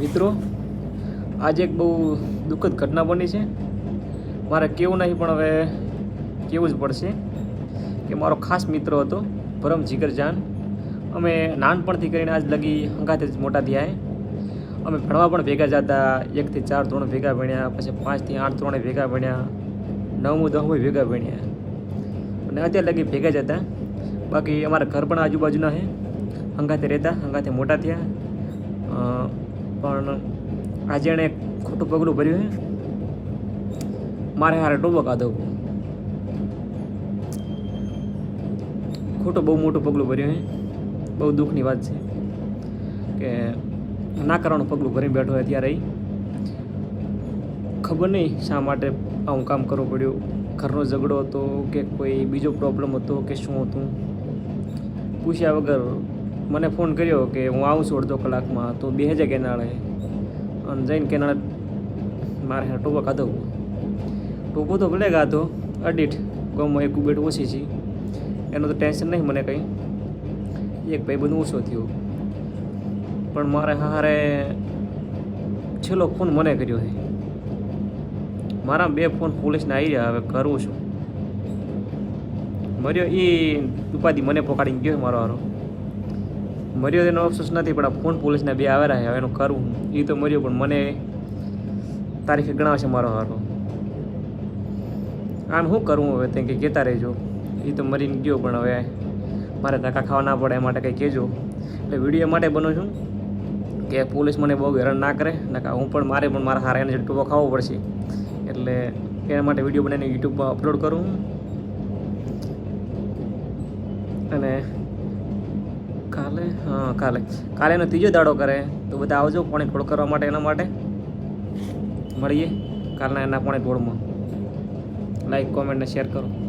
મિત્રો, આજે એક બહુ દુઃખદ ઘટના બની છે. મારે કેવું નહીં, પણ હવે કેવું જ પડશે કે મારો ખાસ મિત્ર હતો પરમ જીગરજાન. અમે નાનપણથી કરીને આજ લગી હંગાતે જ મોટા થયા અમે ભણવા પણ ભેગા જતા એકથી ચાર ધોરણ ભેગા ભણ્યા, પછી પાંચથી આઠ ધોરણે ભેગા ભણ્યા, નવમું દહમું ભેગા ભણ્યા. અને અત્યારે લગી ભેગા જ હતા બાકી અમારા ઘર પણ આજુબાજુના છે હંગાતે રહેતા અંગાથી મોટા થયા. પણ આજે એણે ખોટું પગલું ભર્યું છે મારે હારે ટોબો કાઢો ખોટું બહુ મોટું પગલું ભર્યું છે બહુ દુઃખની વાત છે કે ના કરવાનું પગલું ભરી બેઠો હોય ત્યારે ખબર નહીં શા માટે આવું કામ કરવું પડ્યું. ઘરનો ઝઘડો હતો કે કોઈ બીજો પ્રોબ્લેમ હતો કે શું હતું? પૂછ્યા વગર મને ફોન કર્યો કે હું આવું છું અડધો કલાકમાં, તો બે હજાર કેનાળે. અને જઈને કેનાળે મારે ટૂંકો ખાધો ટૂંકો તો ભલે ગાતો અડીઠ ગમો એક બેટ ઓછી છે. એનું તો ટેન્શન નહીં મને કંઈ. એક ભાઈ બધું ઓછો થયો. પણ મારે હારે છેલ્લો ફોન મને કર્યો છે. મારા બે ફોન પોલીસને આવી રહ્યા, હવે કરું છું. મર્યો એ ઉપાધિ મને પકડીને ગયો મારો હારો. મર્યો તેનો અફસોસ નથી, પણ આ ફોન પોલીસના બે આવેલા છે, હવે એનું કરવું એ તો મર્યો, પણ મને તારીખે ગણાવશે મારો હારો. આમ શું કરવું હવે તે કંઈ કહેતા રહેજો. એ તો મરીને ગયો, પણ હવે મારે ધક્કા ખાવા ના પડે, એ માટે કંઈ કહેજો. એટલે વીડિયો માટે બનું છું કે પોલીસ મને બહુ હેરાન ના કરે નકા હું પણ મારે, પણ મારા હારા એને ટૂંકો ખાવો પડશે. એટલે એના માટે વીડિયો બનાવીને યુટ્યુબમાં અપલોડ કરું. અને કાલે? હા, કાલે. કાલે એનો ત્રીજો દાડો કરે. તો બધા આવજો પાણી ઢોળ કરવા માટે એના માટે. મળીએ કાલના એના પાણી ઢોળમાં. લાઈક કોમેન્ટ ને શેર કરો.